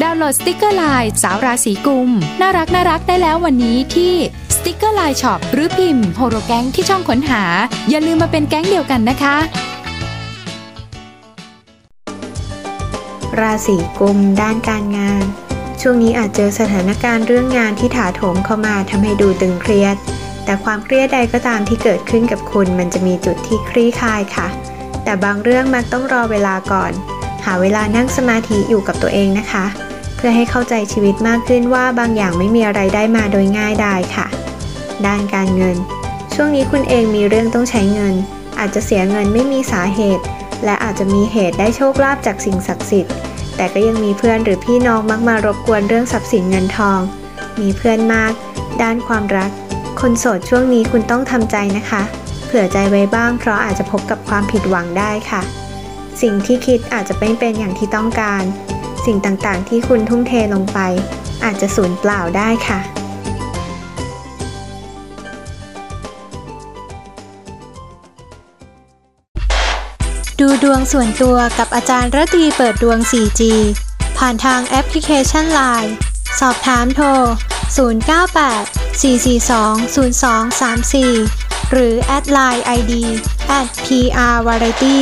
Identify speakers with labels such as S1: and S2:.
S1: ดาวน์โหลดสติกเกอร์ไลน์สาวราศีกุม น่ารักน่ารักได้แล้ววันนี้ที่สติกเกอร์ไลน์ช็อปหรือพิมพ์โฮโรแก๊งที่ช่องค้นหา อย่าลืมมาเป็นแก๊งเดียวกันนะคะ
S2: ราศีกุมด้านการงาน ช่วงนี้อาจเจอสถานการณ์เรื่องงานที่ถาโถมเข้ามาทำให้ดูตึงเครียด แต่ความเครียดใดก็ตามที่เกิดขึ้นกับคุณ มันจะมีจุดที่คลี่คลายค่ะ แต่บางเรื่องมักต้องรอเวลาก่อน หาเวลานั่งสมาธิอยู่กับตัวเองนะคะ เพื่อให้เข้าใจชีวิตมากขึ้นว่าบางอย่างไม่มีอะไรได้มาโดยง่ายได้ค่ะ ด้านการเงิน ช่วงนี้คุณเองมีเรื่องต้องใช้เงิน อาจจะเสียเงินไม่มีสาเหตุ และอาจจะมีเหตุได้โชคลาภจากสิ่งศักดิ์สิทธิ์ แต่ก็ยังมีเพื่อนหรือพี่น้องมักมารบกวนเรื่องทรัพย์สินเงินทอง มีเพื่อนมาก ด้านความรัก คนโสดช่วงนี้คุณต้องทำใจนะคะ เผื่อใจไว้บ้างเพราะอาจจะพบกับความผิดหวังได้ค่ะ สิ่งที่คิดอาจจะไม่เป็นอย่างที่ต้องการ สิ่งต่างๆ ที่คุณทุ่มเทลงไป อาจจะสูญเปล่าได้ค่ะดูดวงส่วนตัวกับอาจารย์ระตรีเปิดดวง 4G ผ่านทางแอปพลิเคชัน Line สอบถามโทร 098 442 0234 หรือแอดไลน์ ID at PR Variety